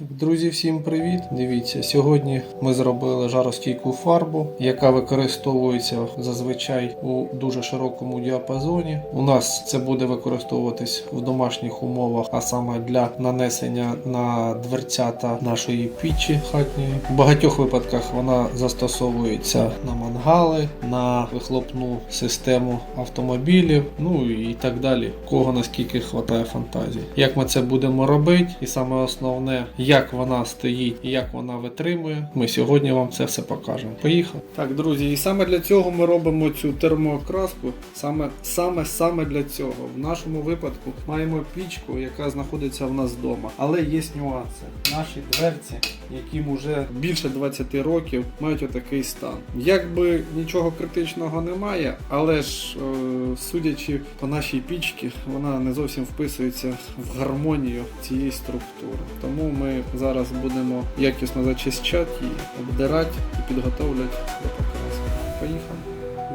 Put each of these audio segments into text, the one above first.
Друзі, всім привіт! Дивіться, сьогодні ми зробили жаростійку фарбу, яка використовується зазвичай у дуже широкому діапазоні. У нас це буде використовуватись в домашніх умовах, а саме для нанесення на дверцята нашої пічі хатньої. У багатьох випадках вона застосовується на мангали, на вихлопну систему автомобілів, ну і так далі. Кого наскільки хватає фантазії. Як ми це будемо робити, і саме основне, як вона стоїть і як вона витримує. Ми сьогодні вам це все покажемо. Поїхали. Так, друзі, і саме для цього ми робимо цю термоокраску. Саме саме саме для цього. В нашому випадку маємо пічку, яка знаходиться в нас вдома. Але є нюанси. Наші дверці, яким вже більше 20 років, мають отакий стан. Якби нічого критичного немає, але ж е, судячи по нашій пічці, вона не зовсім вписується в гармонію цієї структури. Тому ми зараз будемо якісно зачищати обдирати і підготовлювати до покраски. Поїхали.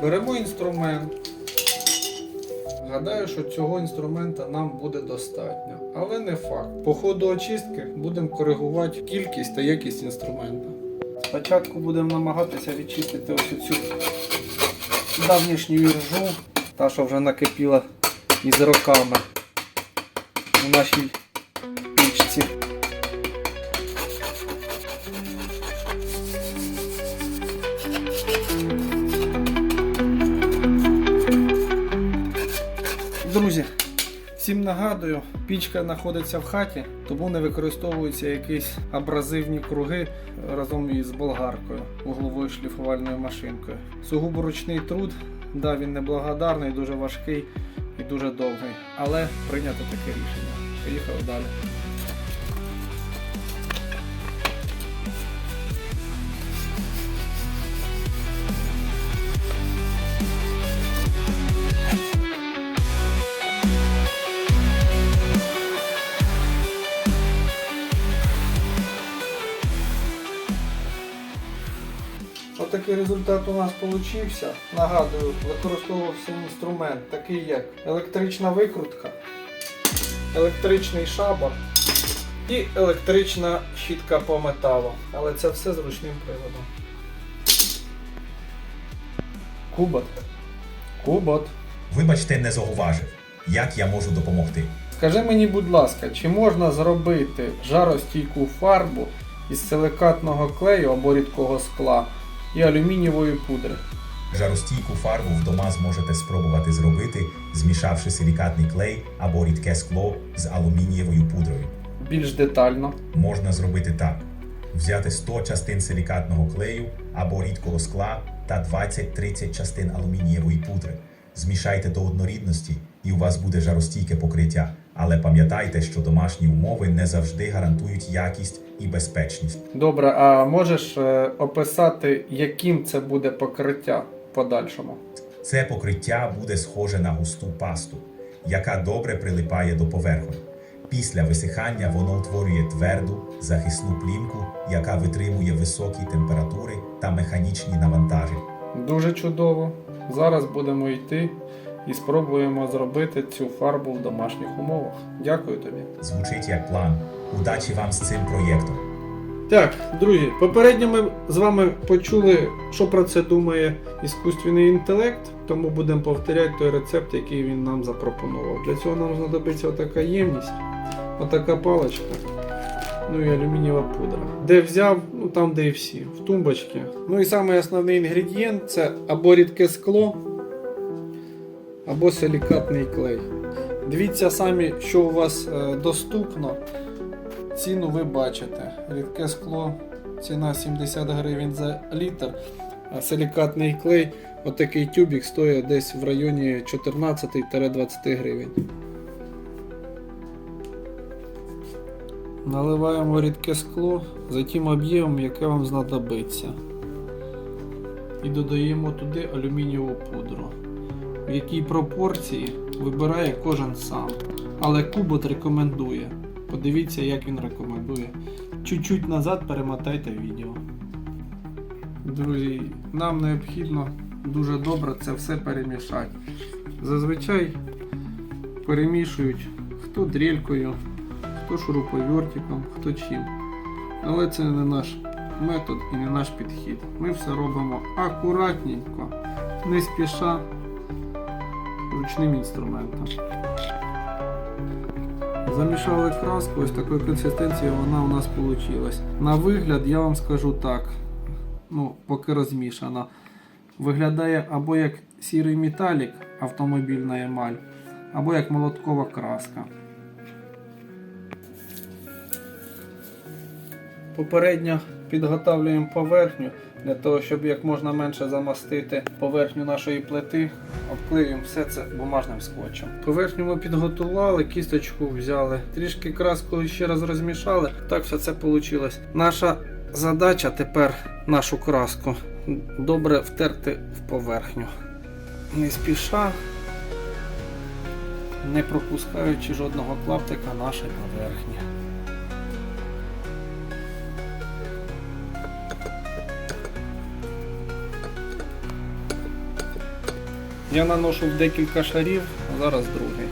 Беремо інструмент. Гадаю, що цього інструмента нам буде достатньо, але не факт. По ходу очистки будемо коригувати кількість та якість інструмента. Спочатку будемо намагатися відчистити ось цю давнішню іржу, та що вже накипіла із роками у нашій пічці. Друзі, всім нагадую, пічка знаходиться в хаті, тому не використовуються якісь абразивні круги разом із болгаркою, угловою шліфувальною машинкою. Сугубо ручний труд, да, він неблагодарний, дуже важкий і дуже довгий, але прийнято таке рішення. Поїхали далі. Отакий результат у нас получився. Нагадую, використовувався інструмент, такий як електрична викрутка, електричний шабар і електрична щітка по металу. Але це все з ручним приводом. Кубот. Кубот. Вибачте, не зауважив, як я можу допомогти. Скажи мені, будь ласка, чи можна зробити жаростійку фарбу із силикатного клею або рідкого скла і алюмінієвої пудри? Жаростійку фарбу вдома зможете спробувати зробити, змішавши силікатний клей або рідке скло з алумінієвою пудрою. Більш детально. Можна зробити так: взяти 100 частин силікатного клею або рідкого скла та 20-30 частин алумінієвої пудри. Змішайте до однорідності, і у вас буде жаростійке покриття. Але пам'ятайте, що домашні умови не завжди гарантують якість і безпечність. Добре, а можеш е, описати, яким це буде покриття в подальшому? Це покриття буде схоже на густу пасту, яка добре прилипає до поверхні. Після висихання воно утворює тверду, захисну плівку, яка витримує високі температури та механічні навантаження. Дуже чудово. Зараз будемо йти і спробуємо зробити цю фарбу в домашніх умовах. Дякую тобі. Звучить як план. Удачі вам з цим проєктом. Так, друзі, попередньо ми з вами почули, що про це думає іскусственний інтелект, тому будемо повторяти той рецепт, який він нам запропонував. Для цього нам знадобиться отака ємність, отака паличка, ну і алюмінієва пудра. Де взяв, ну там де і всі, в тумбочці. Ну і самий основний інгредієнт це або рідке скло, або силікатний клей. Дивіться самі, що у вас е, доступно. Ціну ви бачите. Рідке скло, ціна 70 гривень за літр. А силікатний клей, отакий тюбик стоїть десь в районі 14-20 гривень. Наливаємо рідке скло за тим об'ємом, яке вам знадобиться. І додаємо туди алюмінієву пудру. В якій пропорції вибирає кожен сам. Але кубот рекомендує. Подивіться, як він рекомендує. Чуть-чуть назад перемотайте відео. Друзі, нам необхідно дуже добре це все перемішати. Зазвичай перемішують хто дрелькою, хто шуруповертиком, хто чим. Але це не наш метод і не наш підхід. Ми все робимо акуратненько, не спіша, ручним інструментом. Замішали краску, ось такої консистенції вона у нас вийшла. На вигляд, я вам скажу так, ну, поки розмішана, виглядає або як сірий металік, автомобільна емаль, або як молоткова краска. Попередньо підготовлюємо поверхню для того, щоб як можна менше замастити поверхню нашої плити, обклеюємо все це бумажним скотчем. Поверхню ми підготували, кісточку взяли, трішки краску ще раз розмішали. Так все це вийшло. Наша задача тепер нашу краску добре втерти в поверхню. Не спіша, не пропускаючи жодного клаптика нашої поверхні. Я наношу декілька шарів, а зараз другий.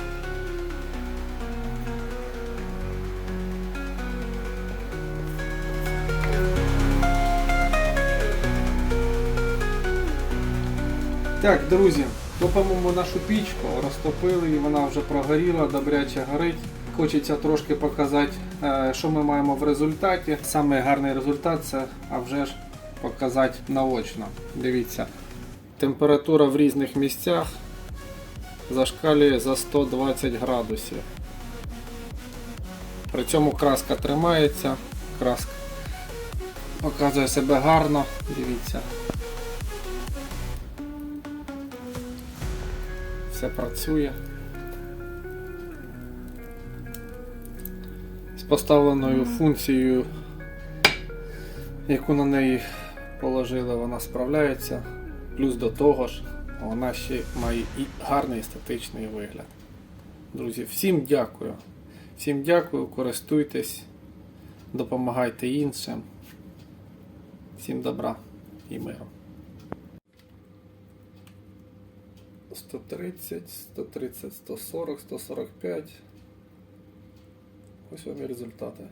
Так, друзі, топимо нашу пічку, розтопили і вона вже прогоріла, добряче горить. Хочеться трошки показати, е, що ми маємо в результаті. Саме гарний результат це а вже ж показати наочно. Дивіться, температура в різних місцях зашкалює за 120 градусів. При цьому краска тримається, краска показує себе гарно, дивіться. Все працює. З поставленою функцією, яку на неї положили, вона справляється. Плюс до того ж, вона ще має і гарний естетичний вигляд. Друзі, всім дякую. Всім дякую, користуйтесь, допомагайте іншим. Всім добра і миру. 130, 130, 140, 145. Ось вам і результати.